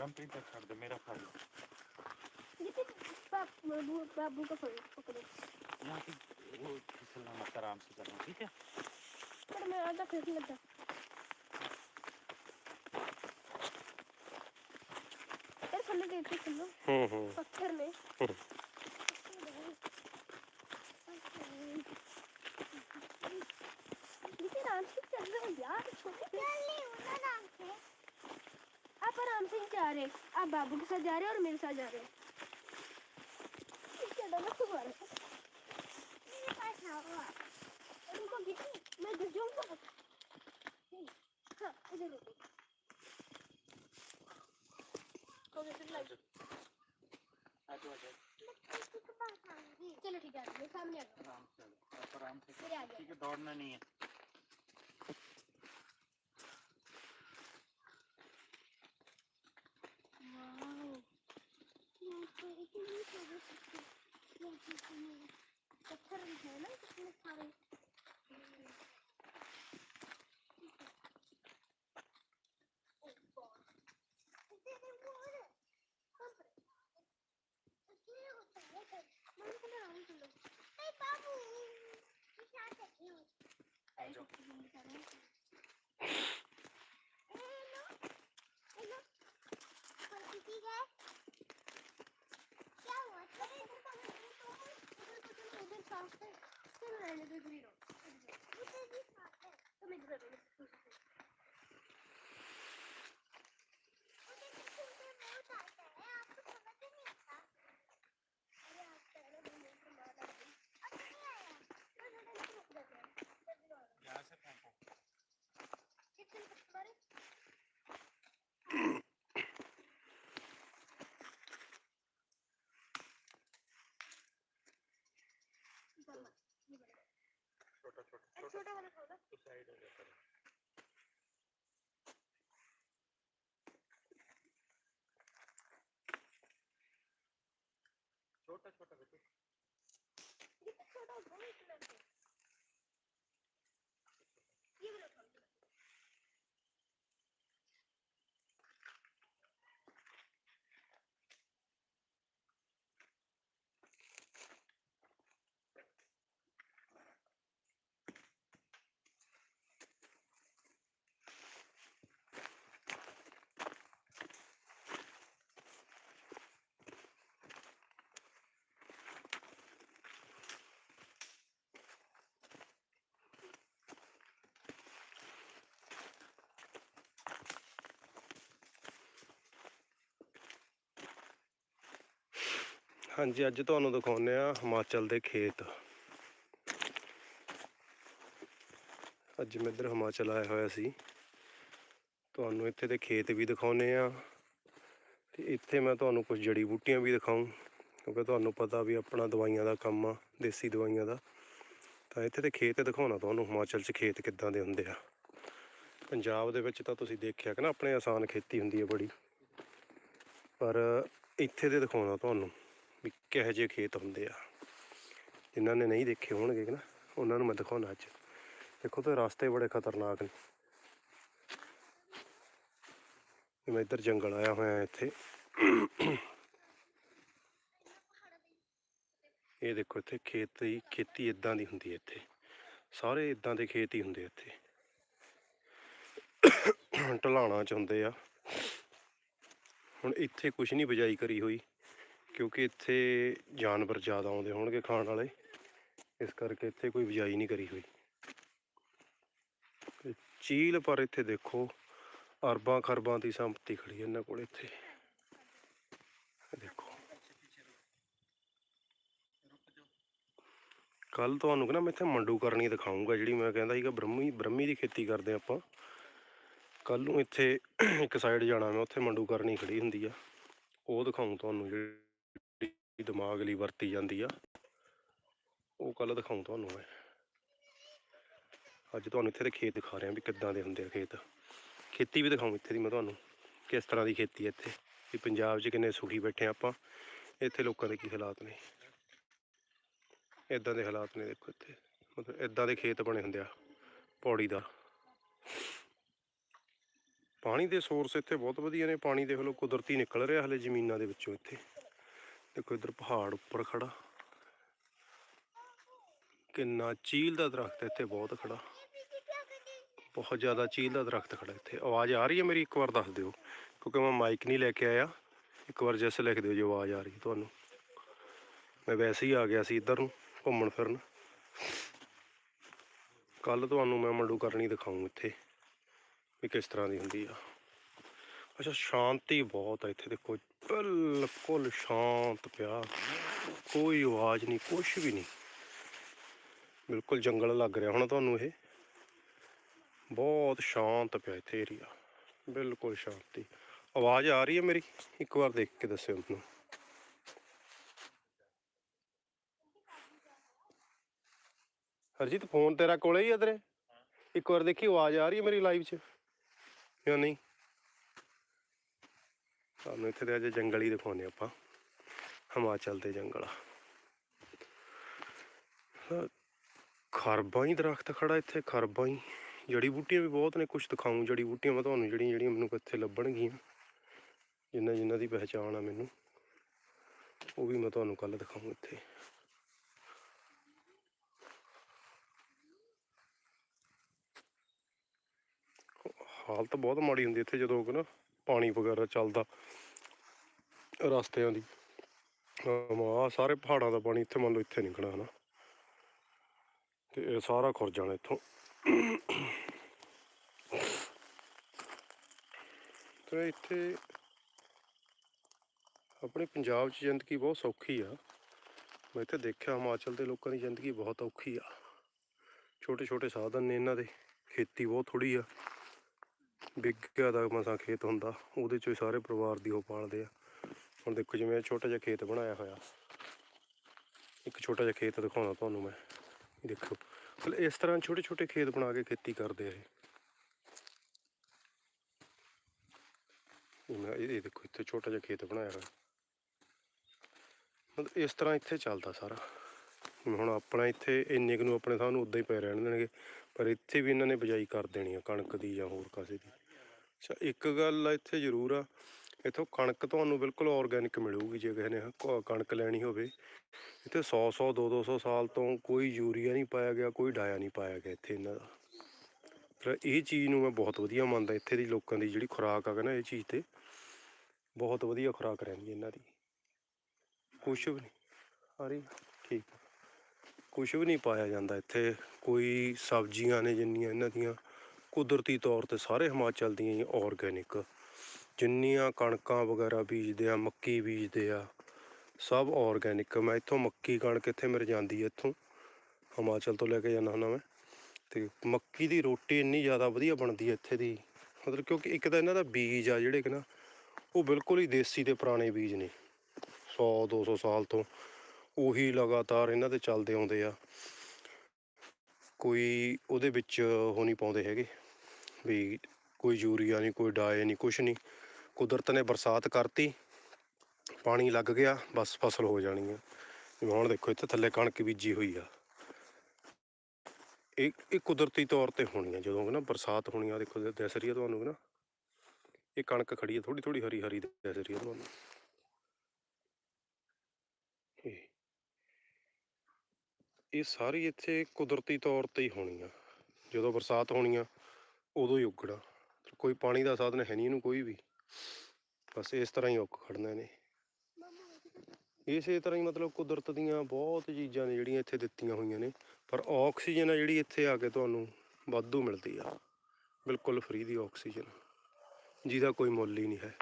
ਰਮਪ੍ਰੀਤ ਦਾ ਛੱਡ ਦੇ ਮੇਰਾ ਫੜ ਲਓ ਜਿੱਤੇ ਬਾਬੂ ਬਾਬੂ ਕੋ ਫੜ ਪਕੜੋ ਨਾ ਕਿ ਉਹ ਫਿਸਲਣਾ ਮਤ ਆਰਾਮ ਸੇ ਕਰਨਾ ਠੀਕ ਹੈ ਪਰ ਮੇਰਾ ਤਾਂ ਫਿਸਲ ਲੱਗਾ ਇਹ ਥੱਲੇ ਗਏ ਤੇ ਥੱਲੇ ਹੂੰ ਹੂੰ ਪੱਥਰ ਨੇ जा रहे हैं आप बाबू के साथ जा रहे हैं और मेरे साथ जा रहे हैं क्या डर तुम्हारा मेरे पास आओ रुको गिट्टी मैं गिर जाऊंगा हाँ इधर रुको हो गया फिर लग आजो आजो चलो ठीक है मैं सामने आ गया आराम से आप आराम से मेरे आ गया ठीक है दौड़ना नहीं है छोटा छोटा छोटा छोटा वाला खोलो तो साइड हो गया करो छोटा छोटा बेटे ये तो छोटा होगा इतना ਹਾਂਜੀ, ਅੱਜ ਤੁਹਾਨੂੰ ਦਿਖਾਉਂਦੇ ਆ ਹਿਮਾਚਲ ਦੇ ਖੇਤ। ਅੱਜ ਮੈਂ ਇੱਧਰ ਹਿਮਾਚਲ ਆਇਆ ਹੋਇਆ ਸੀ। ਤੁਹਾਨੂੰ ਇੱਥੇ ਦੇ ਖੇਤ ਵੀ ਦਿਖਾਉਂਦੇ ਆ ਤੇ ਇੱਥੇ ਮੈਂ ਤੁਹਾਨੂੰ ਕੁਝ ਜੜੀ ਬੂਟੀਆਂ ਵੀ ਦਿਖਾਉਂ ਕਿਉਂਕਿ ਤੁਹਾਨੂੰ ਪਤਾ ਵੀ ਆਪਣਾ ਦਵਾਈਆਂ ਦਾ ਕੰਮ ਆ, ਦੇਸੀ ਦਵਾਈਆਂ ਦਾ। ਤਾਂ ਇੱਥੇ ਦੇ ਖੇਤ ਦਿਖਾਉਣਾ ਤੁਹਾਨੂੰ ਹਿਮਾਚਲ 'ਚ ਖੇਤ ਕਿੱਦਾਂ ਦੇ ਹੁੰਦੇ ਆ। ਪੰਜਾਬ ਦੇ ਵਿੱਚ ਤਾਂ ਤੁਸੀਂ ਦੇਖਿਆ ਕਿ ਨਾ ਆਪਣੇ ਆਸਾਨ ਖੇਤੀ ਹੁੰਦੀ ਹੈ ਬੜੀ। ਪਰ ਇੱਥੇ ਦੇ ਦਿਖਾਉਣਾ ਤੁਹਾਨੂੰ। ਵੀ ਕਿਹੋ ਜਿਹੇ ਖੇਤ ਹੁੰਦੇ ਆ। ਜਿਨ੍ਹਾਂ ਨੇ ਨਹੀਂ ਦੇਖੇ ਹੋਣਗੇ ਨਾ, ਉਹਨਾਂ ਨੂੰ ਮੈਂ ਦਿਖਾਉਣਾ ਅੱਜ। ਦੇਖੋ ਤੇ ਰਸਤੇ ਬੜੇ ਖਤਰਨਾਕ ਨੇ। ਇਹ ਮੈਂ ਇੱਧਰ ਜੰਗਲ ਆਇਆ ਹੋਇਆ ਇੱਥੇ। ਇਹ ਦੇਖੋ ਇੱਥੇ ਖੇਤ ਖੇਤੀ ਖੇਤੀ ਇਦਾਂ ਦੀ ਹੁੰਦੀ ਹੈ ਇੱਥੇ। ਸਾਰੇ ਇਦਾਂ ਦੇ ਖੇਤ ਹੀ ਹੁੰਦੇ ਇੱਥੇ। ਢਲਾਣਾ ਚ ਹੁੰਦੇ ਆ। ਹੁਣ ਇੱਥੇ ਕੁਝ ਨਹੀਂ ਬਿਜਾਈ ਕਰੀ ਹੋਈ। ਕਿਉਂਕਿ ਇੱਥੇ ਜਾਨਵਰ ਜ਼ਿਆਦਾ ਆਉਂਦੇ ਹੋਣਗੇ ਖਾਣ ਵਾਲੇ। ਇਸ ਕਰਕੇ ਇੱਥੇ ਕੋਈ ਬਿਜਾਈ ਨਹੀਂ ਕਰੀ ਹੋਈ। ਤੇ ਚੀਲ ਪਰ ਇੱਥੇ ਦੇਖੋ, ਅਰਬਾਂ ਖਰਬਾਂ ਦੀ ਸੰਪਤੀ ਖੜੀ ਇਹਨਾਂ ਕੋਲ ਇੱਥੇ। ਦੇਖੋ। ਕੱਲ ਤੁਹਾਨੂੰ ਕਹਿੰਦਾ ਮੈਂ ਇੱਥੇ ਮੰਡੂ ਕਰਨੀ ਦਿਖਾਉਂਗਾ ਜਿਹੜੀ ਮੈਂ ਕਹਿੰਦਾ ਸੀਗਾ ਬ੍ਰਹਮੀ ਬ੍ਰਹਮੀ ਦੀ ਖੇਤੀ ਕਰਦੇ ਆਪਾਂ। ਕੱਲ ਨੂੰ ਇੱਥੇ ਇੱਕ ਸਾਈਡ ਜਾਣਾ ਮੈਂ, ਉੱਥੇ ਮੰਡੂ ਕਰਨੀ ਖੜੀ ਹੁੰਦੀ ਆ। ਉਹ ਦਿਖਾਉਂ ਤੁਹਾਨੂੰ ਜਿਹੜੀ ਦਿਮਾਗ ਲਈ ਵਰਤੀ ਜਾਂਦੀ ਆ। ਉਹ ਕੱਲ ਦਿਖਾਉਂ ਤੁਹਾਨੂੰ ਮੈਂ। ਅੱਜ ਤੁਹਾਨੂੰ ਇੱਥੇ ਦੇ ਖੇਤ ਦਿਖਾ ਰਿਹਾ ਵੀ ਕਿੱਦਾਂ ਦੇ ਹੁੰਦੇ ਆ ਖੇਤ। ਖੇਤੀ ਵੀ ਦਿਖਾਉਂ ਇੱਥੇ ਦੀ ਮੈਂ ਤੁਹਾਨੂੰ, ਕਿਸ ਤਰ੍ਹਾਂ ਦੀ ਖੇਤੀ ਹੈ ਇੱਥੇ। ਵੀ ਪੰਜਾਬ 'ਚ ਕਿੰਨੇ ਸੁਖੀ ਬੈਠੇ ਆ ਆਪਾਂ, ਇੱਥੇ ਲੋਕਾਂ ਦੇ ਕੀ ਹਾਲਾਤ ਨੇ। ਇਦਾਂ ਦੇ ਹਾਲਾਤ ਨੇ ਦੇਖੋ ਇੱਥੇ। ਮਤਲਬ ਇਦਾਂ ਦੇ ਖੇਤ ਬਣੇ ਹੁੰਦੇ ਆ, ਪੌੜੀ ਦਾ। ਪਾਣੀ ਦੇ ਸੋਰਸ ਇੱਥੇ ਬਹੁਤ ਵਧੀਆ ਨੇ। ਪਾਣੀ ਦੇਖ ਲਓ, ਕੁਦਰਤੀ ਨਿਕਲ ਰਿਹਾ ਹਲੇ ਜ਼ਮੀਨਾਂ ਦੇ ਵਿੱਚੋਂ ਇੱਥੇ। ਦੇਖੋ ਇੱਧਰ ਪਹਾੜ ਉੱਪਰ ਖੜਾ। ਕਿੰਨਾ ਚੀਲ ਦਾ ਦਰਖਤ ਇੱਥੇ ਬਹੁਤ ਖੜਾ। ਬਹੁਤ ਜ਼ਿਆਦਾ ਚੀਲ ਦਾ ਦਰਖਤ ਖੜਾ ਇੱਥੇ। ਆਵਾਜ਼ ਆ ਰਹੀ ਹੈ ਮੇਰੀ? ਇੱਕ ਵਾਰ ਦੱਸ ਦਿਓ। ਕਿਉਂਕਿ ਮੈਂ ਮਾਈਕ ਨਹੀਂ ਲੈ ਕੇ ਆਇਆ। ਇੱਕ ਵਾਰ ਜੈਸੇ ਲਿਖ ਦਿਓ ਜੇ, ਆਵਾਜ਼ ਆ ਰਹੀ ਹੈ ਤੁਹਾਨੂੰ। ਮੈਂ ਵੈਸੇ ਹੀ ਆ ਗਿਆ ਸੀ ਇੱਧਰ ਨੂੰ, ਘੁੰਮਣ ਫਿਰਨ। ਕੱਲ ਤੁਹਾਨੂੰ ਮੈਂ ਮੰਡੂ ਕਰਨੀ ਦਿਖਾਊਂ ਇੱਥੇ, ਵੀ ਕਿਸ ਤਰ੍ਹਾਂ ਦੀ ਹੁੰਦੀ ਆ। ਅੱਛਾ, ਸ਼ਾਂਤੀ ਬਹੁਤ ਆ ਇੱਥੇ, ਦੇਖੋ। ਬਿਲਕੁਲ ਸ਼ਾਂਤ ਪਿਆ। ਕੋਈ ਆਵਾਜ਼ ਨਹੀਂ, ਕੁਛ ਵੀ ਨਹੀਂ। ਬਿਲਕੁਲ ਜੰਗਲ ਲੱਗ ਰਿਹਾ ਹੁਣ ਤੁਹਾਨੂੰ ਇਹ। ਬਹੁਤ ਸ਼ਾਂਤ ਪਿਆ ਇੱਥੇ ਏਰੀਆ ਬਿਲਕੁਲ ਸ਼ਾਂਤੀ। ਆਵਾਜ਼ ਆ ਰਹੀ ਹੈ ਮੇਰੀ? ਇੱਕ ਵਾਰ ਦੇਖ ਕੇ ਦੱਸਿਓ ਮੈਨੂੰ। ਹਰਜੀਤ, ਫੋਨ ਤੇਰਾ ਕੋਲੇ ਹੀ ਆ ਤੇਰੇ? ਇੱਕ ਵਾਰ ਦੇਖੀ, ਆਵਾਜ਼ ਆ ਰਹੀ ਹੈ ਮੇਰੀ ਲਾਈਵ 'ਚ? ਜਾਂ ਨਹੀਂ? ਤੁਹਾਨੂੰ ਇੱਥੇ ਦੇ ਅਜੇ ਜੰਗਲ ਹੀ ਦਿਖਾਉਂਦੇ ਆਪਾਂ। ਹਿਮਾਚਲ ਦੇ ਜੰਗਲ। ਅਹ ਖਰਬਾਂ ਹੀ ਦਰਖਤ ਖੜਾ ਇੱਥੇ, ਖਰਬਾਂ ਹੀ। ਜੜੀ ਬੂਟੀਆਂ ਵੀ ਬਹੁਤ ਨੇ ਕੁਝ ਦਿਖਾਉਂ ਜੜੀ ਬੂਟੀਆਂ ਮੈਂ ਤੁਹਾਨੂੰ ਜਿਹੜੀਆਂ ਜਿਹੜੀਆਂ ਮੈਨੂੰ ਇੱਥੇ ਲੱਭਣਗੀਆਂ। ਜਿੰਨਾ ਜਿੰਨਾ ਦੀ ਪਹਿਚਾਣ ਆ ਮੈਨੂੰ, ਉਹ ਵੀ ਮੈਂ ਤੁਹਾਨੂੰ ਕੱਲ ਦਿਖਾਉਂ ਇੱਥੇ। ਹਾਲਤ ਬਹੁਤ ਮਾੜੀ ਹੁੰਦੀ ਇੱਥੇ ਜਦੋਂ ਕਿ ਨਾ ਪਾਣੀ ਵਗੈਰਾ ਚੱਲਦਾ ਰਸਤਿਆਂ ਦੀ। ਆ ਸਾਰੇ ਪਹਾੜਾਂ ਦਾ ਪਾਣੀ ਇੱਥੇ ਮੰਨ ਲਓ ਇੱਥੇ ਨਿਕਲਣਾ ਹਨਾ। ਤੇ ਇਹ ਸਾਰਾ ਖੁਰ ਜਾਣਾ ਇੱਥੋਂ। ਤੇ ਇੱਥੇ ਆਪਣੇ ਪੰਜਾਬ 'ਚ ਜ਼ਿੰਦਗੀ ਬਹੁਤ ਸੌਖੀ ਆ। ਮੈਂ ਇੱਥੇ ਦੇਖਿਆ, ਹਿਮਾਚਲ ਦੇ ਲੋਕਾਂ ਦੀ ਜ਼ਿੰਦਗੀ ਬਹੁਤ ਔਖੀ ਆ। ਛੋਟੇ ਛੋਟੇ ਸਾਧਨ ਨੇ ਇਹਨਾਂ ਦੇ। ਖੇਤੀ ਬਹੁਤ ਥੋੜੀ ਆ। ਬਿੱਗਾ ਦਾ ਮਸਾਂ ਖੇਤ ਹੁੰਦਾ, ਉਹਦੇ ਚੋਂ ਸਾਰੇ ਪਰਿਵਾਰ ਦੀ ਉਹ ਪਾਲਦੇ ਆ। ਹੁਣ ਦੇਖੋ ਜਿਵੇਂ ਇਹ ਛੋਟਾ ਜਿਹਾ ਖੇਤ ਬਣਾਇਆ ਹੋਇਆ। ਇੱਕ ਛੋਟਾ ਜਿਹਾ ਖੇਤ ਦਿਖਾਉਣਾ ਤੁਹਾਨੂੰ ਮੈਂ। ਇਹ ਦੇਖੋ, ਮਤਲਬ ਇਸ ਤਰ੍ਹਾਂ ਛੋਟੇ ਛੋਟੇ ਖੇਤ ਬਣਾ ਕੇ ਖੇਤੀ ਕਰਦੇ ਆ ਇਹ। ਮੈਂ- ਇਹ ਦੇਖੋ ਇੱਥੇ ਛੋਟਾ ਜਿਹਾ ਖੇਤ ਬਣਾਇਆ ਹੋਇਆ। ਮਤਲਬ ਇਸ ਤਰ੍ਹਾਂ ਇੱਥੇ ਚੱਲਦਾ ਸਾਰਾ। ਹੁਣ ਆਪਣਾ ਇੱਥੇ ਇੰਨੇ ਕੁ ਨੂੰ ਆਪਣੇ ਸਾਨੂੰ ਉਦਾਂ ਹੀ ਪਏ ਰਹਿਣ ਦੇਣਗੇ, ਪਰ ਇੱਥੇ ਵੀ ਇਹਨਾਂ ਨੇ ਬਿਜਾਈ ਕਰ ਦੇਣੀ ਆ, ਕਣਕ ਦੀ ਜਾਂ ਹੋਰ ਕਾਸੇ ਦੀ। ਅੱਛਾ, ਇੱਕ ਗੱਲ ਆ ਇੱਥੇ ਜ਼ਰੂਰ ਆ। ਇੱਥੋਂ ਕਣਕ ਤੁਹਾਨੂੰ ਬਿਲਕੁਲ ਆਰਗੈਨਿਕ ਮਿਲੂਗੀ ਜੇ ਕਿਸੇ ਨੇ ਕ- ਕਣਕ ਲੈਣੀ ਹੋਵੇ। ਇੱਥੇ 100 100 2 200 ਸਾਲ ਤੋਂ ਕੋਈ ਯੂਰੀਆ ਨਹੀਂ ਪਾਇਆ ਗਿਆ, ਕੋਈ ਡਾਇਆ ਨਹੀਂ ਪਾਇਆ ਗਿਆ ਇੱਥੇ ਇਹਨਾਂ ਦਾ। ਪਰ ਇਹ ਚੀਜ਼ ਨੂੰ ਮੈਂ ਬਹੁਤ ਵਧੀਆ ਮੰਨਦਾ, ਇੱਥੇ ਦੀ ਲੋਕਾਂ ਦੀ ਜਿਹੜੀ ਖੁਰਾਕ ਆ ਨਾ ਇਹ ਚੀਜ਼ ਤੇ ਬਹੁਤ ਵਧੀਆ ਖੁਰਾਕ ਰਹਿੰਦੀ ਇਹਨਾਂ ਦੀ। ਕੁਛ ਵੀ ਨਹੀਂ ਆ ਠੀਕ ਕੁਛ ਵੀ ਨਹੀਂ ਪਾਇਆ ਜਾਂਦਾ ਇੱਥੇ, ਕੋਈ ਸਬਜ਼ੀਆਂ ਨੇ ਜਿੰਨੀਆਂ ਇਹਨਾਂ ਦੀਆਂ ਕੁਦਰਤੀ ਤੌਰ ਤੇ ਸਾਰੇ ਹਿਮਾਚਲ ਦੀਆਂ ਹੀ ਆਰਗੈਨਿਕ ਜਿੰਨੀਆਂ ਕਣਕਾਂ ਵਗੈਰਾ ਬੀਜਦੇ ਆ, ਮੱਕੀ ਬੀਜਦੇ ਆ, ਸਭ ਆਰਗੈਨਿਕ ਮੈਂ ਇੱਥੋਂ ਮੱਕੀ ਕਣਕ ਇੱਥੇ ਮੇਰੇ ਜਾਂਦੀ ਹੈ ਇੱਥੋਂ, ਹਿਮਾਚਲ ਤੋਂ ਲੈ ਕੇ ਜਾਂਦਾ ਹੁੰਦਾ ਮੈਂ। ਤੇ ਮੱਕੀ ਦੀ ਰੋਟੀ ਇੰਨੀ ਜ਼ਿਆਦਾ ਵਧੀਆ ਬਣਦੀ ਹੈ ਇੱਥੇ ਦੀ। ਮਤਲਬ ਕਿਉਂਕਿ ਇੱਕ ਤਾਂ ਇਹਨਾਂ ਦਾ ਬੀਜ ਆ ਜਿਹੜੇ ਕਿ ਨਾ, ਉਹ ਬਿਲਕੁਲ ਹੀ ਦੇਸੀ ਤੇ ਪੁਰਾਣੇ ਬੀਜ ਨੇ। 100 200 ਸਾਲ ਤੋਂ ਉਹੀ ਲਗਾਤਾਰ ਇਹਨਾਂ ਦੇ ਚੱਲਦੇ ਆਉਂਦੇ ਆ। ਕੋਈ ਉਹਦੇ ਵਿੱਚ ਉਹ ਨਹੀਂ ਪਾਉਂਦੇ ਹੈਗੇ। ਵੀ ਕੋਈ ਯੂਰੀਆ ਨਹੀਂ, ਕੋਈ ਡਾਏ ਨਹੀਂ, ਕੁਛ ਨਹੀਂ। ਕੁਦਰਤ ਨੇ ਬਰਸਾਤ ਕਰਤੀ, ਪਾਣੀ ਲੱਗ ਗਿਆ, ਬਸ ਫਸਲ ਹੋ ਜਾਣੀ ਆ। ਜਿਵੇਂ ਹੁਣ ਦੇਖੋ, ਇੱਥੇ ਥੱਲੇ ਕਣਕ ਬੀਜੀ ਹੋਈ ਆ। ਇਹ ਇਹ ਕੁਦਰਤੀ ਤੌਰ ਤੇ ਹੋਣੀ ਆ, ਜਦੋਂ ਕਿ ਨਾ ਬਰਸਾਤ ਹੋਣੀ ਆ, ਦੇਖੋ ਦਿ- ਦਿਸ ਰਹੀ ਆ ਤੁਹਾਨੂੰ ਕਿ ਨਾ। ਇਹ ਕਣਕ ਖੜੀ ਆ ਥੋੜੀ ਥੋੜੀ ਹਰੀ ਹਰੀ ਦਿਸ ਰਹੀ ਆ ਤੁਹਾਨੂੰ। ਇਹ ਇਹ ਸਾਰੀ ਇੱਥੇ ਕੁਦਰਤੀ ਤੌਰ ਤੇ ਹੀ ਹੋਣੀ ਆ। ਜਦੋਂ ਬਰਸਾਤ ਹੋਣੀ ਆ ਉਦੋਂ ਹੀ ਉੱਗਣਾ। ਕੋਈ ਪਾਣੀ ਦਾ ਸਾਧਨ ਹੈ ਨਹੀਂ ਇਹਨੂੰ ਕੋਈ ਵੀ। ਬਸ ਇਸ ਤਰ੍ਹਾਂ ਹੀ ਉੱਗ ਖੜਨਾ ਨੇ ਇਸੇ ਤਰ੍ਹਾਂ ਹੀ ਮਤਲਬ ਕੁਦਰਤ ਦੀਆਂ ਬਹੁਤ ਚੀਜ਼ਾਂ ਨੇ ਜਿਹੜੀਆਂ ਇੱਥੇ ਦਿੱਤੀਆਂ ਹੋਈਆਂ ਨੇ। ਪਰ ਆਕਸੀਜਨ ਆ ਜਿਹੜੀ ਇੱਥੇ ਆ ਕੇ ਤੁਹਾਨੂੰ ਵਾਧੂ ਮਿਲਦੀ ਆ। ਬਿਲਕੁਲ ਫ੍ਰੀ ਦੀ ਆਕਸੀਜਨ। ਜਿਹਦਾ ਕੋਈ ਮੁੱਲ ਹੀ ਨਹੀਂ ਹੈ।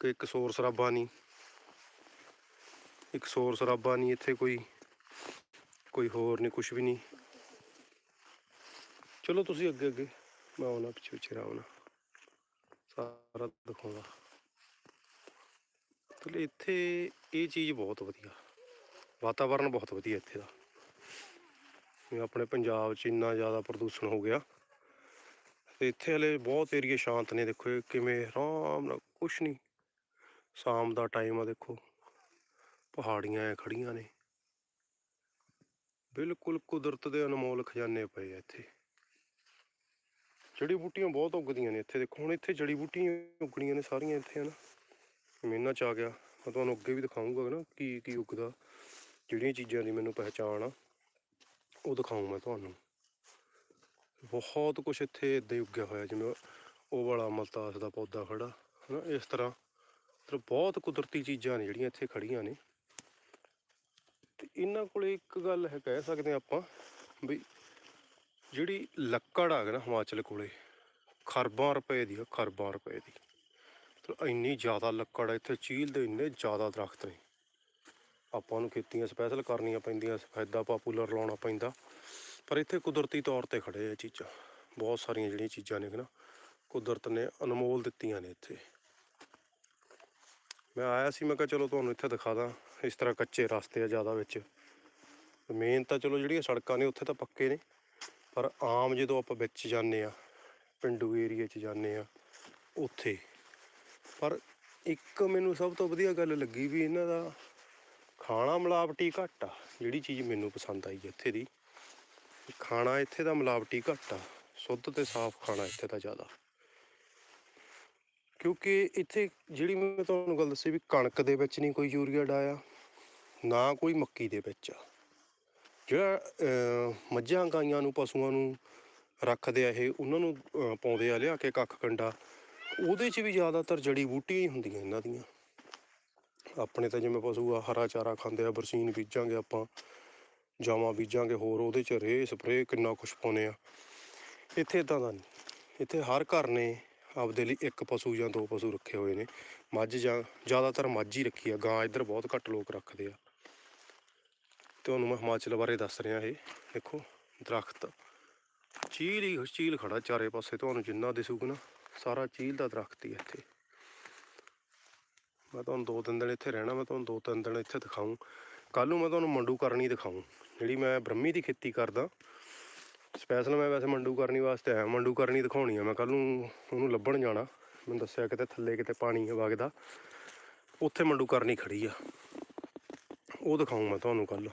ਕਿ ਇੱਕ ਸੋਰ ਸਰਾਬਾ ਨਹੀਂ ਇੱਕ ਸੋਰ ਸਰਾਬਾ ਨਹੀਂ ਇੱਥੇ ਕੋਈ ਕੋਈ ਹੋਰ ਨਹੀਂ ਕੁਝ ਵੀ ਨਹੀਂ ਚਲੋ ਤੁਸੀਂ ਅੱਗੇ ਅੱਗੇ, ਮੈਂ ਆਉਣਾ ਪਿੱਛੇ ਪਿੱਛੇ ਆਉਣਾ। ਸਾਰਾ ਦਿਖਾਉਂਦਾ ਤੇ ਇੱਥੇ ਇਹ ਚੀਜ਼ ਬਹੁਤ ਵਧੀਆ। ਵਾਤਾਵਰਨ ਬਹੁਤ ਵਧੀਆ ਇੱਥੇ ਦਾ। ਜਿਵੇਂ ਆਪਣੇ ਪੰਜਾਬ 'ਚ ਇੰਨਾ ਜ਼ਿਆਦਾ ਪ੍ਰਦੂਸ਼ਣ ਹੋ ਗਿਆ। ਤੇ ਇੱਥੇ ਹਲੇ ਬਹੁਤ ਏਰੀਏ ਸ਼ਾਂਤ ਨੇ, ਦੇਖੋ ਇਹ ਕਿਵੇਂ ਆਰਾਮ ਨਾਲ ਕੁਛ ਨਹੀਂ। ਸ਼ਾਮ ਦਾ ਟਾਈਮ ਆ ਦੇਖੋ। ਪਹਾੜੀਆਂ ਐ ਖੜੀਆਂ ਨੇ। ਬਿਲਕੁਲ ਕੁਦਰਤ ਦੇ ਅਨਮੋਲ ਖਜ਼ਾਨੇ ਪਏ ਆ ਇੱਥੇ। ਜੜੀ ਬੂਟੀਆਂ ਬਹੁਤ ਉੱਗਦੀਆਂ ਨੇ ਇੱਥੇ, ਦੇਖੋ ਹੁਣ ਇੱਥੇ ਜੜੀ ਬੂਟੀਆਂ ਉੱਗਣੀਆਂ ਨੇ ਸਾਰੀਆਂ ਇੱਥੇ, ਹਨ। ਮੇਨਾ ਚ ਆ ਗਿਆ, ਮੈਂ ਤੁਹਾਨੂੰ ਅੱਗੇ ਵੀ ਦਿਖਾਉਂਗਾ ਨਾ ਕੀ ਕੀ ਉੱਗਦਾ, ਜਿਹੜੀਆਂ ਚੀਜ਼ਾਂ ਦੀ ਮੈਨੂੰ ਪਹਿਚਾਣ ਆ, ਉਹ ਦਿਖਾਉਂ ਮੈਂ ਤੁਹਾਨੂੰ। ਬਹੁਤ ਕੁਝ ਇੱਥੇ ਇੱਦਾਂ ਹੀ ਉੱਗਿਆ ਹੋਇਆ, ਜਿਵੇਂ ਉਹ ਵਾਲਾ ਮਲਤਾਸ ਦਾ ਪੌਦਾ ਖੜਾ, ਹਨਾ, ਇਸ ਤਰ੍ਹਾਂ। ਤੇ ਬਹੁਤ ਕੁਦਰਤੀ ਚੀਜ਼ਾਂ ਨੇ ਜਿਹੜੀਆਂ ਇੱਥੇ ਖੜੀਆਂ ਨੇ। ਤੇ ਇਹਨਾਂ ਕੋਲੇ ਇੱਕ ਗੱਲ ਹੈ, ਕਹਿ ਸਕਦੇ ਹਾਂ ਆਪਾਂ, ਵੀ ਜਿਹੜੀ ਲੱਕੜ ਆ ਗਈ ਨਾ ਹਿਮਾਚਲ ਕੋਲੇ, ਖਰਬਾਂ ਰੁਪਏ ਦੀ ਆ, ਖਰਬਾਂ ਰੁਪਏ ਦੀ। ਤੇ ਇੰਨੀ ਜ਼ਿਆਦਾ ਲੱਕੜ ਆ, ਇੱਥੇ ਚੀਲ ਦੇ ਇੰਨੇ ਜ਼ਿਆਦਾ ਦਰਖਤ ਨੇ। ਆਪਾਂ ਨੂੰ ਖੇਤੀਆਂ ਸਪੈਸ਼ਲ ਕਰਨੀਆਂ ਪੈਂਦੀਆਂ ਸਫੈਦਾ ਪਾਪੂਲਰ ਲਾਉਣਾ ਪੈਂਦਾ। ਪਰ ਇੱਥੇ ਕੁਦਰਤੀ ਤੌਰ ਤੇ ਖੜੇ ਆ ਚੀਜ਼ਾਂ। ਬਹੁਤ ਸਾਰੀਆਂ ਜਿਹੜੀਆਂ ਚੀਜ਼ਾਂ ਨੇ ਨਾ, ਕੁਦਰਤ ਨੇ ਅਨਮੋਲ ਦਿੱਤੀਆਂ ਨੇ ਇੱਥੇ। ਮੈਂ ਆਇਆ ਸੀ, ਮੈਂ ਕਿਹਾ ਚਲੋ ਤੁਹਾਨੂੰ ਇੱਥੇ ਦਿਖਾ ਦਾਂ, ਇਸ ਤਰ੍ਹਾਂ ਕੱਚੇ ਰਸਤੇ ਆ ਜ਼ਿਆਦਾ ਵਿੱਚ। ਮੇਨ ਤਾਂ ਚਲੋ ਜਿਹੜੀਆਂ ਸੜਕਾਂ ਨੇ, ਉੱਥੇ ਤਾਂ ਪੱਕੇ ਨੇ। ਪਰ ਆਮ ਜਦੋਂ ਆਪਾਂ ਵਿੱਚ ਜਾਂਦੇ ਆ ਪਿੰਡੂ ਏਰੀਏ 'ਚ ਜਾਂਦੇ ਆ ਉੱਥੇ। ਪਰ ਇੱਕ ਮੈਨੂੰ ਸਭ ਤੋਂ ਵਧੀਆ ਗੱਲ ਲੱਗੀ ਵੀ ਇਹਨਾਂ ਦਾ ਖਾਣਾ ਮਿਲਾਵਟੀ ਘੱਟ ਆ, ਜਿਹੜੀ ਚੀਜ਼ ਮੈਨੂੰ ਪਸੰਦ ਆਈ ਇੱਥੇ ਦੀ। ਖਾਣਾ ਇੱਥੇ ਦਾ ਮਿਲਾਵਟੀ ਘੱਟ ਆ, ਸ਼ੁੱਧ ਤੇ ਸਾਫ਼ ਖਾਣਾ ਇੱਥੇ ਦਾ ਜ਼ਿਆਦਾ। ਕਿਉਂਕਿ ਇੱਥੇ ਜਿਹੜੀ ਮੈਂ ਤੁਹਾਨੂੰ ਗੱਲ ਦੱਸੀ ਵੀ ਕਣਕ ਦੇ ਵਿੱਚ ਨਹੀਂ ਕੋਈ ਯੂਰੀਆ ਡਾਇਆ ਨਾ ਕੋਈ ਮੱਕੀ ਦੇ ਵਿੱਚ ਆ। ਜਿਹੜਾ ਮੱਝਾਂ ਗਾਈਆਂ ਨੂੰ, ਪਸ਼ੂਆਂ ਨੂੰ ਰੱਖਦੇ ਆ ਇਹ, ਉਹਨਾਂ ਨੂੰ ਪਾਉਂਦੇ ਆ ਲਿਆ ਕੇ ਕੱਖ ਕੰਡਾ, ਉਹਦੇ 'ਚ ਵੀ ਜ਼ਿਆਦਾਤਰ ਜੜੀ ਬੂਟੀਆਂ ਹੀ ਹੁੰਦੀਆਂ ਇਹਨਾਂ ਦੀਆਂ। ਆਪਣੇ ਤਾਂ ਜਿਵੇਂ ਪਸ਼ੂ ਆ, ਹਰਾ ਚਾਰਾ ਖਾਂਦੇ ਆ, ਬਰਸੀਨ ਬੀਜਾਂਗੇ ਆਪਾਂ ਜਾਵਾਂ ਬੀਜਾਂਗੇ, ਹੋਰ ਉਹਦੇ 'ਚ ਰੇਹ, ਸਪਰੇਅ ਕਿੰਨਾ ਕੁਛ ਪਾਉਂਦੇ ਆ। ਇੱਥੇ ਇਦਾਂ ਦਾ ਨਹੀਂ। ਇੱਥੇ ਹਰ ਘਰ ਨੇ ਆਪਦੇ ਲਈ ਇੱਕ ਪਸ਼ੂ ਜਾਂ ਦੋ ਪਸ਼ੂ ਰੱਖੇ ਹੋਏ ਨੇ। ਮੱਝ ਜਾਂ, ਜ਼ਿਆਦਾਤਰ ਮੱਝ ਹੀ ਰੱਖੀ ਆ, ਗਾਂ ਇੱਧਰ ਬਹੁਤ ਘੱਟ ਲੋਕ ਰੱਖਦੇ ਆ। ਤੁਹਾਨੂੰ ਮੈਂ ਹਿਮਾਚਲ ਬਾਰੇ ਦੱਸ ਰਿਹਾ ਇਹ। ਦੇਖੋ, ਦਰਖਤ। ਚੀਲ ਹੀ, ਚੀਲ ਖੜਾ ਚਾਰੇ ਪਾਸੇ ਤੁਹਾਨੂੰ ਜਿੰਨਾ ਦਿਸੂਗਾ ਨਾ, ਸਾਰਾ ਚੀਲ ਦਾ ਦਰਖਤ ਹੀ ਇੱਥੇ। ਮੈਂ ਤੁਹਾਨੂੰ ਦੋ ਤਿੰਨ ਦਿਨ ਇੱਥੇ ਰਹਿਣਾ, ਮੈਂ ਤੁਹਾਨੂੰ ਦੋ ਤਿੰਨ ਦਿਨ ਇੱਥੇ ਦਿਖਾਊਂ। ਕੱਲ ਨੂੰ ਮੈਂ ਤੁਹਾਨੂੰ ਮੰਡੂ ਕਰਨੀ ਦਿਖਾਊਂ, ਜਿਹੜੀ ਮੈਂ ਬ੍ਰਹਮੀ ਦੀ ਖੇਤੀ ਕਰਦਾ। ਸਪੈਸ਼ਲ ਮੈਂ ਵੈਸੇ ਮੰਡੂ ਕਰਨੀ ਵਾਸਤੇ ਆਇਆ, ਮੰਡੂ ਕਰਨੀ ਦਿਖਾਉਣੀ ਆ ਮੈਂ। ਕੱਲ ਨੂੰ ਉਹਨੂੰ ਲੱਭਣ ਜਾਣਾ, ਮੈਨੂੰ ਦੱਸਿਆ ਕਿਤੇ ਥੱਲੇ ਕਿਤੇ ਪਾਣੀ ਹੈ ਵਗਦਾ। ਉੱਥੇ ਮੰਡੂ ਕਰਨੀ ਖੜੀ ਆ। ਉਹ ਦਿਖਾਊਂ ਮੈਂ ਤੁਹਾਨੂੰ ਕੱਲ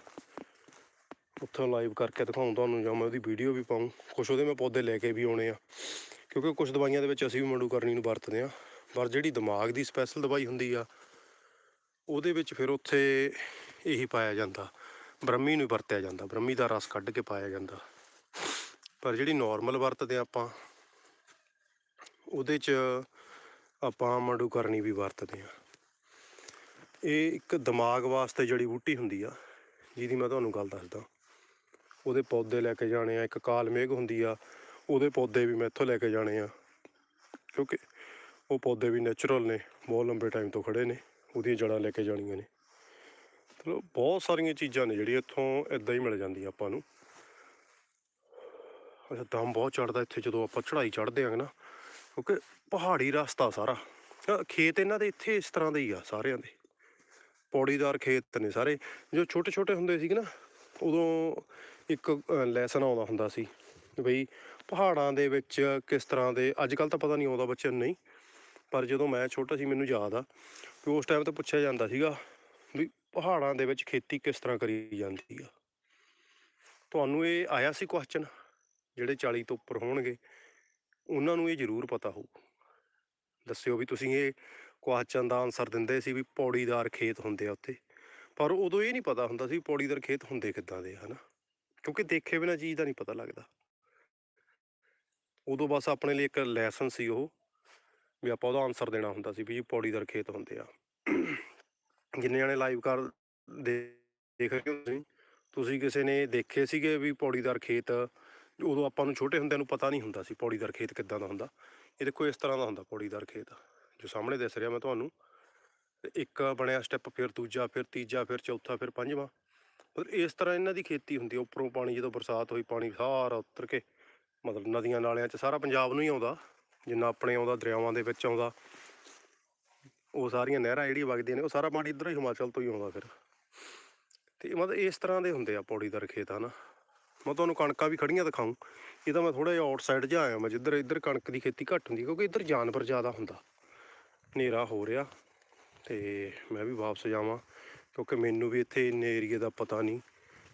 ਉੱਥੋਂ ਲਾਈਵ ਕਰਕੇ ਦਿਖਾਉਂ ਤੁਹਾਨੂੰ ਜਾਂ ਮੈਂ ਉਹਦੀ ਵੀਡੀਓ ਵੀ ਪਾਉਂ। ਕੁਛ ਉਹਦੇ ਮੈਂ ਪੌਦੇ ਲੈ ਕੇ ਵੀ ਆਉਣੇ ਆ। ਕਿਉਂਕਿ ਕੁਝ ਦਵਾਈਆਂ ਦੇ ਵਿੱਚ ਅਸੀਂ ਵੀ ਮੰਡੂ ਕਰਨੀ ਨੂੰ ਵਰਤਦੇ ਆ। ਪਰ ਜਿਹੜੀ ਦਿਮਾਗ ਦੀ ਸਪੈਸ਼ਲ ਦਵਾਈ ਹੁੰਦੀ ਆ, ਉਹਦੇ ਵਿੱਚ ਫਿਰ ਉੱਥੇ ਇਹੀ ਪਾਇਆ ਜਾਂਦਾ। ਬ੍ਰਹਮੀ ਨੂੰ ਵਰਤਿਆ ਜਾਂਦਾ। ਬ੍ਰਹਮੀ ਦਾ ਰਸ ਕੱਢ ਕੇ ਪਾਇਆ ਜਾਂਦਾ। ਪਰ ਜਿਹੜੀ ਨਾਰਮਲ ਵਰਤਦੇ ਆ ਆਪਾਂ, ਉਹਦੇ 'ਚ ਆਪਾਂ ਮੰਡੂ ਕਰਨੀ ਵੀ ਵਰਤਦੇ ਆ। ਇਹ ਇੱਕ ਦਿਮਾਗ ਵਾਸਤੇ ਜੜੀ ਬੂਟੀ ਹੁੰਦੀ ਆ, ਜਿਹਦੀ ਮੈਂ ਤੁਹਾਨੂੰ ਗੱਲ ਦੱਸਦਾ। ਉਹਦੇ ਪੌਦੇ ਲੈ ਕੇ ਜਾਣੇ ਆ, ਇੱਕ ਕਾਲ ਮੇਘ ਹੁੰਦੀ ਆ, ਉਹਦੇ ਪੌਦੇ ਵੀ ਮੈਂ ਇੱਥੋਂ ਲੈ ਕੇ ਜਾਣੇ ਆ। ਕਿਉਂਕਿ ਉਹ ਪੌਦੇ ਵੀ ਨੇਚਰਲ ਨੇ, ਬਹੁਤ ਲੰਬੇ ਟਾਈਮ ਤੋਂ ਖੜੇ ਨੇ, ਉਹਦੀਆਂ ਜੜਾਂ ਲੈ ਕੇ ਜਾਣੀਆਂ ਨੇ। ਚਲੋ, ਬਹੁਤ ਸਾਰੀਆਂ ਚੀਜ਼ਾਂ ਨੇ ਜਿਹੜੀਆਂ ਇੱਥੋਂ ਇਦਾਂ ਹੀ ਮਿਲ ਜਾਂਦੀਆਂ ਆਪਾਂ ਨੂੰ। ਅੱਛਾ, ਦਮ ਬਹੁਤ ਚੜਦਾ ਇੱਥੇ ਜਦੋਂ ਆਪਾਂ ਚੜ੍ਹਾਈ ਚੜਦੇ ਆਂ ਨਾ, ਕਿਉਂਕਿ ਪਹਾੜੀ ਰਸਤਾ ਸਾਰਾ। ਖੇਤ ਇਹਨਾਂ ਦੇ ਇੱਥੇ ਇਸ ਤਰ੍ਹਾਂ ਦੇ ਹੀ ਆ, ਸਾਰਿਆਂ ਦੇ। ਪੌੜੀਦਾਰ ਖੇਤ ਨੇ ਸਾਰੇ। ਜੋ ਛੋਟੇ ਛੋਟੇ ਹੁੰਦੇ ਸੀ ਨਾ, ਉਦੋਂ ਇੱਕ ਲੈਸਨ ਆਉਂਦਾ ਹੁੰਦਾ ਸੀ ਬਈ ਪਹਾੜਾਂ ਦੇ ਵਿੱਚ ਕਿਸ ਤਰ੍ਹਾਂ ਦੇ ਅੱਜ ਕੱਲ ਤਾਂ ਪਤਾ ਨਹੀਂ ਆਉਂਦਾ ਬੱਚਿਆਂ ਨੂੰ ਨਹੀਂ ਪਰ ਜਦੋਂ ਮੈਂ ਛੋਟਾ ਸੀ ਮੈਨੂੰ ਯਾਦ ਆ ਕਿ ਉਸ ਟਾਈਮ ਤੇ ਪੁੱਛਿਆ ਜਾਂਦਾ ਸੀਗਾ ਵੀ ਪਹਾੜਾਂ ਦੇ ਵਿੱਚ ਖੇਤੀ ਕਿਸ ਤਰ੍ਹਾਂ ਕਰੀ ਜਾਂਦੀ ਆ। ਤੁਹਾਨੂੰ ਇਹ ਆਇਆ ਸੀ ਕੁਐਸਚਨ ਜਿਹੜੇ 40 ਤੋਂ ਉੱਪਰ ਹੋਣਗੇ ਉਹਨਾਂ ਨੂੰ ਇਹ ਜ਼ਰੂਰ ਪਤਾ ਹੋਊ। ਦੱਸਿਓ ਵੀ ਤੁਸੀਂ ਇਹ ਕੁਐਸਚਨ ਦਾ ਆਨਸਰ ਦਿੰਦੇ ਸੀ ਵੀ ਪੌੜੀਦਾਰ ਖੇਤ ਹੁੰਦੇ ਆ ਉੱਥੇ ਪਰ ਉਦੋਂ ਇਹ ਨਹੀਂ ਪਤਾ ਹੁੰਦਾ ਸੀ ਪੌੜੀਦਾਰ ਖੇਤ ਹੁੰਦੇ ਕਿੱਦਾਂ ਦੇ ਆ, ਹਨਾ? ਕਿਉਂਕਿ ਦੇਖੇ ਬਿਨਾਂ ਚੀਜ਼ ਦਾ ਨਹੀਂ ਪਤਾ ਲੱਗਦਾ। ਉਦੋਂ ਬਸ ਆਪਣੇ ਲਈ ਇੱਕ ਲੈਸਨ ਸੀ ਉਹ, ਵੀ ਆਪਾਂ ਉਹਦਾ ਆਨਸਰ ਦੇਣਾ ਹੁੰਦਾ ਸੀ ਵੀ ਜੀ ਪੌੜੀਦਾਰ ਖੇਤ ਹੁੰਦੇ ਆ। ਜਿੰਨੇ ਜਾਣੇ ਲਾਈਵ ਕਰ ਦੇਖ ਰਹੇ ਹੋ ਤੁਸੀਂ ਤੁਸੀਂ ਕਿਸੇ ਨੇ ਦੇਖੇ ਸੀਗੇ ਵੀ ਪੌੜੀਦਾਰ ਖੇਤ, ਉਦੋਂ ਆਪਾਂ ਨੂੰ ਛੋਟੇ ਹੁੰਦਿਆਂ ਨੂੰ ਪਤਾ ਨਹੀਂ ਹੁੰਦਾ ਸੀ ਪੌੜੀਦਾਰ ਖੇਤ ਕਿੱਦਾਂ ਦਾ ਹੁੰਦਾ। ਇਹ ਦੇਖੋ ਇਸ ਤਰ੍ਹਾਂ ਦਾ ਹੁੰਦਾ ਪੌੜੀਦਾਰ ਖੇਤ, ਜੋ ਸਾਹਮਣੇ ਦਿਸ ਰਿਹਾ ਮੈਂ ਤੁਹਾਨੂੰ। ਇੱਕ ਬਣਿਆ ਸਟੈਪ ਫਿਰ ਦੂਜਾ, ਫਿਰ ਤੀਜਾ, ਫਿਰ ਚੌਥਾ, ਫਿਰ ਪੰਜਵਾਂ। ਪਰ ਇਸ ਤਰ੍ਹਾਂ ਇਹਨਾਂ ਦੀ ਖੇਤੀ ਹੁੰਦੀ ਹੈ ਉੱਪਰੋਂ ਪਾਣੀ ਜਦੋਂ ਬਰਸਾਤ ਹੋਈ, ਪਾਣੀ ਸਾਰਾ ਉੱਤਰ ਕੇ, ਮਤਲਬ ਨਦੀਆਂ ਨਾਲਿਆਂ 'ਚ ਸਾਰਾ ਪੰਜਾਬ ਨੂੰ ਹੀ ਆਉਂਦਾ, ਜਿੰਨਾ ਆਪਣੇ ਆਉਂਦਾ, ਦਰਿਆਵਾਂ ਦੇ ਵਿੱਚ ਆਉਂਦਾ। ਉਹ ਸਾਰੀਆਂ ਨਹਿਰਾਂ ਜਿਹੜੀਆਂ ਵਗਦੀਆਂ ਨੇ, ਉਹ ਸਾਰਾ ਪਾਣੀ ਇੱਧਰੋਂ ਹੀ ਹਿਮਾਚਲ ਤੋਂ ਹੀ ਆਉਂਦਾ ਫਿਰ। ਤੇ ਮਤਲਬ ਇਸ ਤਰ੍ਹਾਂ ਦੇ ਹੁੰਦੇ ਆ ਪੌੜੀਦਾਰ ਖੇਤ, ਹਨਾ। ਮੈਂ ਤੁਹਾਨੂੰ ਕਣਕਾਂ ਵੀ ਖੜੀਆਂ ਦਿਖਾਊਂ। ਇਹ ਤਾਂ ਮੈਂ ਥੋੜਾ ਜਿਹਾ ਆਊਟਸਾਈਡ ਜਿਹਾ ਆਇਆ ਮੈਂ ਜਿੱਧਰ ਇੱਧਰ ਕਣਕ ਦੀ ਖੇਤੀ ਘੱਟ ਹੁੰਦੀ, ਕਿਉਂਕਿ ਇੱਧਰ ਜਾਨਵਰ ਜ਼ਿਆਦਾ ਹੁੰਦਾ। ਹਨੇਰਾ ਹੋ ਰਿਹਾ, ਤੇ ਮੈਂ ਵੀ ਵਾਪਸ ਜਾਵਾਂ। ਕਿਉਂਕਿ ਮੈਨੂੰ ਵੀ ਇੱਥੇ ਇੰਨੇ ਏਰੀਏ ਦਾ ਪਤਾ ਨਹੀਂ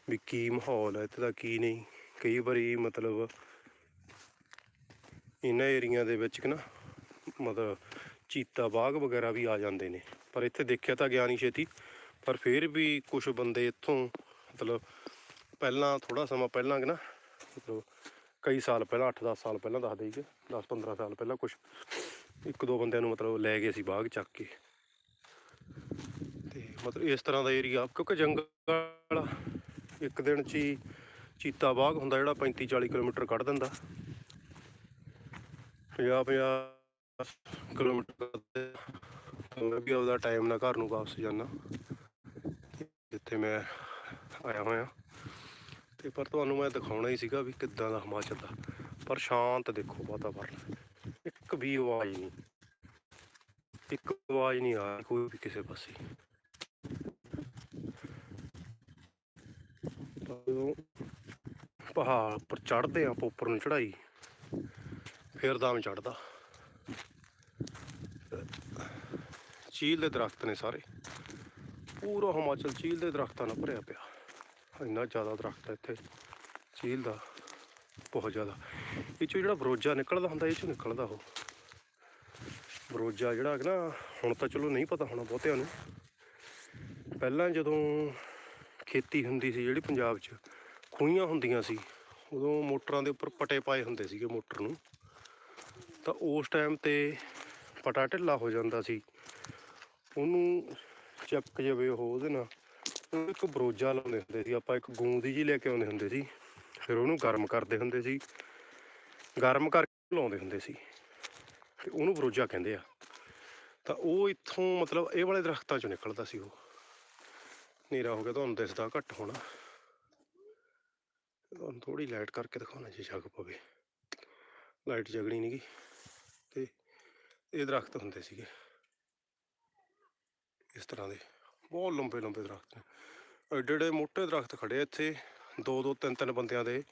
ਵੀ ਕੀ ਮਾਹੌਲ ਹੈ ਇੱਥੇ ਦਾ ਕੀ ਨਹੀਂ। ਕਈ ਵਾਰੀ ਮਤਲਬ ਇਹਨਾਂ ਏਰੀਆ ਦੇ ਵਿੱਚ ਕਿ ਨਾ ਮਤਲਬ ਚੀਤਾ ਬਾਗ ਵਗੈਰਾ ਵੀ ਆ ਜਾਂਦੇ ਨੇ। ਪਰ ਇੱਥੇ ਦੇਖਿਆ ਤਾਂ ਗਿਆ ਨਹੀਂ ਛੇਤੀ। ਪਰ ਫਿਰ ਵੀ ਕੁਝ ਬੰਦੇ ਇੱਥੋਂ ਮਤਲਬ ਪਹਿਲਾਂ ਥੋੜਾ ਸਮਾਂ ਪਹਿਲਾਂ ਕਿ ਨਾ ਮਤਲਬ ਕਈ ਸਾਲ ਪਹਿਲਾਂ 8-10 ਸਾਲ ਪਹਿਲਾਂ ਦੱਸ ਦੇਈਏ 10-15 ਸਾਲ ਪਹਿਲਾਂ ਕੁਝ ਇੱਕ ਦੋ ਬੰਦਿਆਂ ਨੂੰ ਮਤਲਬ ਲੈ ਗਏ ਸੀ ਬਾਗ ਚੱਕ ਕੇ। ਮਤਲਬ ਇਸ ਤਰ੍ਹਾਂ ਦਾ ਏਰੀਆ ਕਿਉਂਕਿ ਜੰਗਲ ਇੱਕ ਦਿਨ 'ਚ ਹੀ ਚੀਤਾ ਬਾਗ ਹੁੰਦਾ ਜਿਹੜਾ 35-40 ਕਿਲੋਮੀਟਰ ਕੱਢ ਦਿੰਦਾ। 50-50 ਕਿਲੋਮੀਟਰ ਮੈਂ ਵੀ ਉਹਦਾ ਟਾਈਮ ਨਾਲ ਘਰ ਨੂੰ ਵਾਪਸ ਜਾਣਾ ਜਿੱਥੇ ਮੈਂ ਆਇਆ ਹੋਇਆ। ਤੇ ਪਰ ਤੁਹਾਨੂੰ ਮੈਂ ਦਿਖਾਉਣਾ ਹੀ ਸੀਗਾ ਵੀ ਕਿੱਦਾਂ ਦਾ ਹਿਮਾਚਲ ਦਾ। ਪਰ ਸ਼ਾਂਤ ਦੇਖੋ ਵਾਤਾਵਰਨ। ਇੱਕ ਵੀ ਆਵਾਜ਼ ਨਹੀਂ। ਇੱਕ ਆਵਾਜ਼ ਨਹੀਂ ਆ ਰਹੀ ਕੋਈ ਵੀ ਕਿਸੇ ਪਾਸੇ। ਜਦੋਂ ਪਹਾੜ ਉੱਪਰ ਚੜ੍ਹਦੇ ਆ ਆਪਾਂ ਉੱਪਰ ਨੂੰ ਚੜਾਈ ਫਿਰ ਦਮ ਚੜਦਾ ਚੀਲ ਦੇ ਦਰਖਤ ਨੇ ਸਾਰੇ। ਪੂਰਾ ਹਿਮਾਚਲ ਚੀਲ ਦੇ ਦਰਖਤਾਂ ਨਾਲ ਭਰਿਆ ਪਿਆ। ਇੰਨਾ ਜ਼ਿਆਦਾ ਦਰਖਤ ਹੈ ਇੱਥੇ। ਚੀਲ ਦਾ ਬਹੁਤ ਜ਼ਿਆਦਾ। ਇਹ ਚੋਂ ਜਿਹੜਾ ਬਰੋਜਾ ਨਿਕਲਦਾ ਹੁੰਦਾ, ਇਹ ਚੋਂ ਨਿਕਲਦਾ ਉਹ। ਬਰੋਜਾ ਜਿਹੜਾ ਕਿ ਨਾ, ਹੁਣ ਤਾਂ ਚਲੋ ਨਹੀਂ ਪਤਾ ਹੋਣਾ ਬਹੁਤਿਆਂ ਨੂੰ। ਪਹਿਲਾਂ ਜਦੋਂ ਖੇਤੀ ਹੁੰਦੀ ਸੀ ਜਿਹੜੀ ਪੰਜਾਬ 'ਚ, ਖੂਹੀਆਂ ਹੁੰਦੀਆਂ ਸੀ। ਉਦੋਂ ਮੋਟਰਾਂ ਦੇ ਉੱਪਰ ਪਟੇ ਪਾਏ ਹੁੰਦੇ ਸੀਗੇ ਮੋਟਰ ਨੂੰ। ਤਾਂ ਉਸ ਟਾਈਮ ਤੇ ਪਟਾ ਢਿੱਲਾ ਹੋ ਜਾਂਦਾ ਸੀ। ਉਹਨੂੰ ਚੱਕ ਜਾਵੇ ਉਹ ਉਹਦੇ ਨਾਲ, ਉਹ ਇੱਕ ਬਰੋਜਾ ਲਾਉਂਦੇ ਹੁੰਦੇ ਸੀ। ਆਪਾਂ ਇੱਕ ਗੂੰਦੀ ਜੀ ਲੈ ਕੇ ਆਉਂਦੇ ਹੁੰਦੇ ਸੀ। ਫਿਰ ਉਹਨੂੰ ਗਰਮ ਕਰਦੇ ਹੁੰਦੇ ਸੀ। ਗਰਮ ਕਰਕੇ ਲਾਉਂਦੇ ਹੁੰਦੇ ਸੀ। ਤੇ ਉਹਨੂੰ ਬਰੋਜਾ ਕਹਿੰਦੇ ਆ। ਤਾਂ ਉਹ ਇੱਥੋਂ ਮਤਲਬ ਇਹ ਵਾਲੇ ਦਰਖਤਾਂ ਚੋਂ ਨਿਕਲਦਾ ਸੀ ਉਹ। ਹਨੇਰਾ ਹੋ ਗਿਆ ਤੁਹਾਨੂੰ ਦਿਸਦਾ ਘੱਟ ਹੋਣਾ। ਤੁਹਾਨੂੰ ਥੋੜੀ ਲਾਈਟ ਕਰਕੇ ਦਿਖਾਉਣਾ ਜੇ ਜਗ ਪਵੇ। ਲਾਈਟ ਜਗਣੀ ਨਹੀਂਗੀ ਤੇ ਇਹ ਦਰਖਤ ਹੁੰਦੇ ਸੀਗੇ। ਇਸ ਤਰ੍ਹਾਂ ਦੇ। ਬਹੁਤ ਲੰਬੇ ਲੰਬੇ ਦਰਖਤ ਨੇ। ਐਡੇ ਐਡੇ ਮੋਟੇ ਦਰਖਤ ਖੜੇ ਇੱਥੇ। ਦੋ ਦੋ, ਤਿੰਨ ਤਿੰਨ ਬੰਦਿਆਂ ਦੇ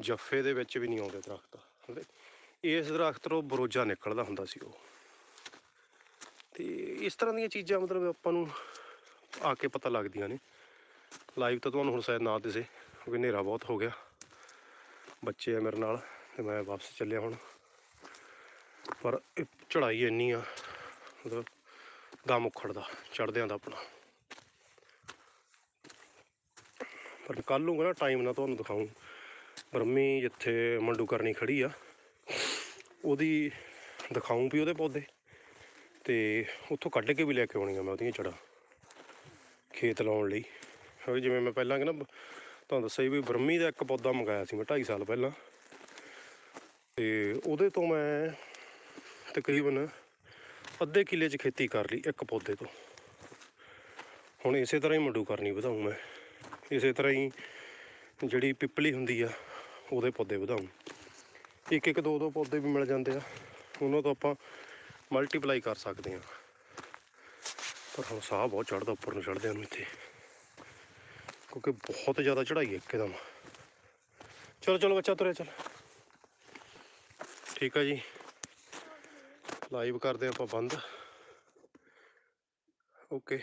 ਜੱਫੇ ਦੇ ਵਿੱਚ ਵੀ ਨਹੀਂ ਆਉਂਦੇ ਦਰਖਤ। ਇਸ ਦਰਖਤ ਤੋਂ ਬਰੋਜਾ ਨਿਕਲਦਾ ਹੁੰਦਾ ਸੀ ਉਹ। ਤੇ ਇਸ ਤਰ੍ਹਾਂ ਦੀਆਂ ਚੀਜ਼ਾਂ ਮਤਲਬ ਆਪਾਂ ਨੂੰ ਆ ਕੇ ਪਤਾ ਲੱਗਦੀਆਂ ਨੇ। ਲਾਈਵ ਤਾਂ ਤੁਹਾਨੂੰ ਹੁਣ ਸ਼ਾਇਦ ਨਾ ਦਿਸੇ, ਕਿਉਂਕਿ ਹਨੇਰਾ ਬਹੁਤ ਹੋ ਗਿਆ। ਬੱਚੇ ਆ ਮੇਰੇ ਨਾਲ ਤੇ ਮੈਂ ਵਾਪਸ ਚੱਲਿਆ ਹੁਣ। ਪਰ ਇਹ ਚੜਾਈ ਇੰਨੀ ਆ, ਮਤਲਬ ਦਮ ਉਖੜਦਾ ਚੜਦਿਆਂ ਦਾ ਆਪਣਾ। ਪਰ ਕੱਲ ਨੂੰ ਨਾ ਟਾਈਮ ਨਾਲ ਤੁਹਾਨੂੰ ਦਿਖਾਉਂ ਬ੍ਰਹਮੀ ਜਿੱਥੇ ਮੰਡੂ ਕਰਨੀ ਖੜੀ ਆ, ਉਹਦੀ ਦਿਖਾਉਂ ਵੀ ਉਹਦੇ ਪੌਦੇ। ਤੇ ਉੱਥੋਂ ਕੱਢ ਕੇ ਵੀ ਲੈ ਕੇ ਆਉਣੀਆਂ ਮੈਂ ਉਹਦੀਆਂ ਜੜ੍ਹਾਂ ਖੇਤ ਲਾਉਣ ਲਈ। ਕਿਉਂਕਿ ਜਿਵੇਂ ਮੈਂ ਪਹਿਲਾਂ ਕਹਿੰਦਾ, ਤੁਹਾਨੂੰ ਦੱਸਿਆ ਸੀ ਵੀ ਬਰਮੀ ਦਾ ਇੱਕ ਪੌਦਾ ਮੰਗਾਇਆ ਸੀ ਮੈਂ 2.5 ਸਾਲ ਪਹਿਲਾਂ। ਤੇ ਉਹਦੇ ਤੋਂ ਮੈਂ ਤਕਰੀਬਨ ਅੱਧੇ ਕਿੱਲੇ 'ਚ ਖੇਤੀ ਕਰ ਲਈ ਇੱਕ ਪੌਦੇ ਤੋਂ। ਹੁਣ ਇਸੇ ਤਰ੍ਹਾਂ ਹੀ ਮੰਡੂ ਕਰਨੀ ਵਧਾਉਂ ਮੈਂ। ਇਸੇ ਤਰ੍ਹਾਂ ਹੀ ਜਿਹੜੀ ਪਿੱਪਲੀ ਹੁੰਦੀ ਆ, ਉਹਦੇ ਪੌਦੇ ਵਧਾਉਂ ਇੱਕ ਇੱਕ ਦੋ ਦੋ ਪੌਦੇ ਵੀ ਮਿਲ ਜਾਂਦੇ ਆ। ਉਹਨਾਂ ਤੋਂ ਆਪਾਂ ਮਲਟੀਪਲਾਈ ਕਰ ਸਕਦੇ ਆ ਪਰ ਹੁਣ ਸਾਹ ਬਹੁਤ ਚੜਦਾ ਉੱਪਰ ਨੂੰ ਚੜਦੇ ਨੂੰ ਇੱਥੇ। ਕਿਉਂਕਿ ਬਹੁਤ ਜ਼ਿਆਦਾ ਚੜਾਈ ਹੈ ਇੱਕਦਮ। ਚਲੋ ਚਲੋ ਬੱਚਾ ਤੁਰਿਆ, ਚੱਲ। ਠੀਕ ਆ ਜੀ। ਲਾਈਵ ਕਰਦੇ ਆਪਾਂ ਬੰਦ। ਓਕੇ